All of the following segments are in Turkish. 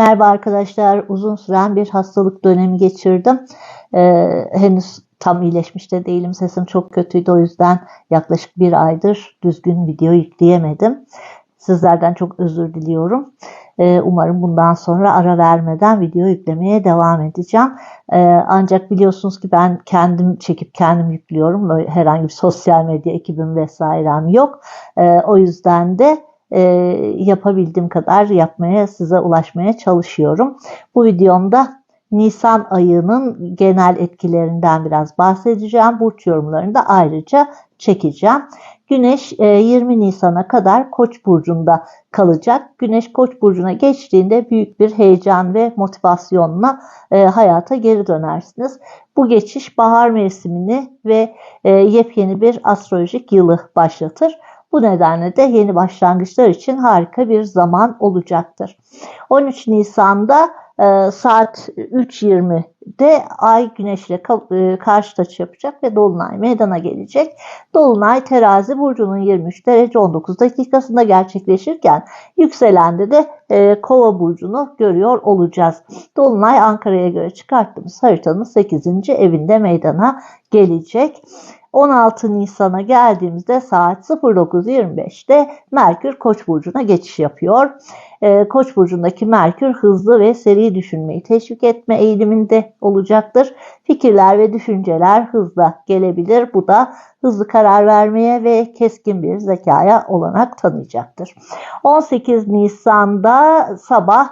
Merhaba arkadaşlar. Uzun süren bir hastalık dönemi geçirdim. Ee, henüz tam iyileşmiş de değilim. Sesim çok kötüydü. O yüzden yaklaşık bir aydır düzgün video yükleyemedim. Sizlerden çok özür diliyorum. Ee, umarım bundan sonra ara vermeden video yüklemeye devam edeceğim. Ee, ancak biliyorsunuz ki ben kendim çekip kendim yüklüyorum. Herhangi bir sosyal medya ekibim vesairem yok. Ee, o yüzden de e, yapabildiğim kadar yapmaya, size ulaşmaya çalışıyorum. Bu videomda Nisan ayının genel etkilerinden biraz bahsedeceğim. Burç yorumlarını da ayrıca çekeceğim. Güneş 20 e, Nisan'a kadar Koç burcunda kalacak. Güneş Koç burcuna geçtiğinde büyük bir heyecan ve motivasyonla e, hayata geri dönersiniz. Bu geçiş bahar mevsimini ve e, yepyeni bir astrolojik yılı başlatır. Bu nedenle de yeni başlangıçlar için harika bir zaman olacaktır. 13 Nisan'da e, saat 3.20'de Ay Güneş ile e, karşı açı yapacak ve Dolunay meydana gelecek. Dolunay terazi burcunun 23 derece 19 dakikasında gerçekleşirken yükselende de e, Kova burcunu görüyor olacağız. Dolunay Ankara'ya göre çıkarttığımız haritanın 8. evinde meydana gelecek. 16 Nisan'a geldiğimizde saat 09.25'te Merkür Koç burcuna geçiş yapıyor. Ee, Koç burcundaki Merkür hızlı ve seri düşünmeyi teşvik etme eğiliminde olacaktır. Fikirler ve düşünceler hızla gelebilir. Bu da hızlı karar vermeye ve keskin bir zekaya olanak tanıyacaktır. 18 Nisan'da sabah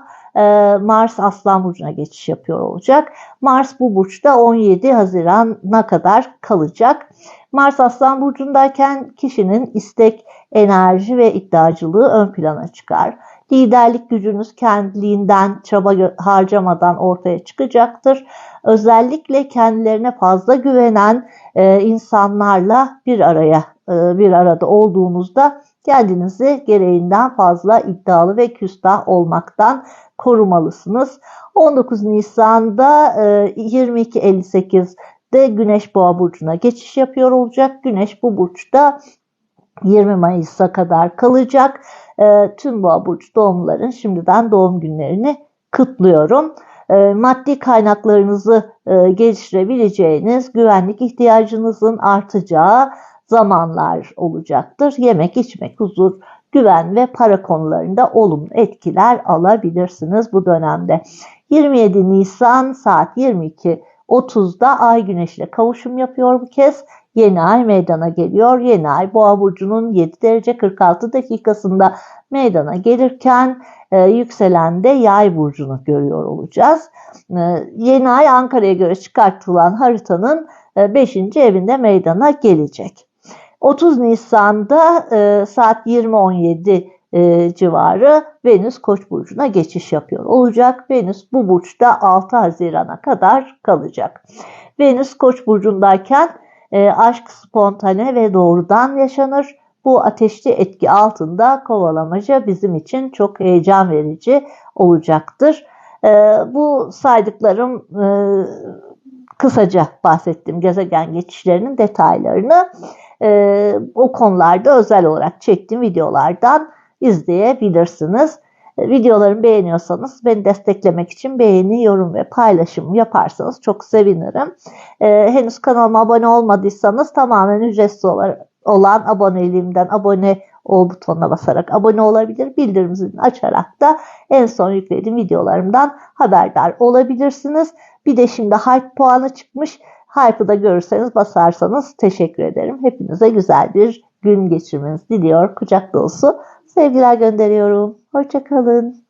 Mars Aslan Burcu'na geçiş yapıyor olacak. Mars bu burçta 17 Haziran'a kadar kalacak. Mars Aslan Burcu'ndayken kişinin istek, enerji ve iddiacılığı ön plana çıkar. Liderlik gücünüz kendiliğinden çaba harcamadan ortaya çıkacaktır. Özellikle kendilerine fazla güvenen e, insanlarla bir araya bir arada olduğunuzda kendinizi gereğinden fazla iddialı ve küstah olmaktan korumalısınız. 19 Nisan'da 22.58'de e, Güneş Boğa burcuna geçiş yapıyor olacak. Güneş bu burçta 20 Mayıs'a kadar kalacak. E, tüm Boğa burcu doğumluların şimdiden doğum günlerini kutluyorum. E, maddi kaynaklarınızı geliştirebileceğiniz, güvenlik ihtiyacınızın artacağı zamanlar olacaktır. Yemek, içmek, huzur, güven ve para konularında olumlu etkiler alabilirsiniz bu dönemde. 27 Nisan saat 22.30'da Ay Güneş ile kavuşum yapıyor bu kez. Yeni ay meydana geliyor. Yeni ay Boğa burcunun 7 derece 46 dakikasında meydana gelirken e, yükselen de Yay burcunu görüyor olacağız. E, yeni ay Ankara'ya göre çıkartılan haritanın 5. E, evinde meydana gelecek. 30 Nisan'da e, saat 20.17 e, civarı Venüs Koç burcuna geçiş yapıyor olacak. Venüs bu burçta 6 Haziran'a kadar kalacak. Venüs Koç burcundayken e, aşk spontane ve doğrudan yaşanır. Bu ateşli etki altında kovalamaca bizim için çok heyecan verici olacaktır. E, bu saydıklarım e, kısaca bahsettiğim gezegen geçişlerinin detaylarını e, o konularda özel olarak çektiğim videolardan izleyebilirsiniz. E, videolarımı beğeniyorsanız beni desteklemek için beğeni, yorum ve paylaşım yaparsanız çok sevinirim. E, henüz kanalıma abone olmadıysanız tamamen ücretsiz olan aboneliğimden abone ol butonuna basarak abone olabilir. Bildirim zilini açarak da en son yüklediğim videolarımdan haberdar olabilirsiniz. Bir de şimdi hype puanı çıkmış. Hype'ı da görürseniz basarsanız teşekkür ederim. Hepinize güzel bir gün geçirmenizi diliyor. Kucak dolusu sevgiler gönderiyorum. Hoşçakalın.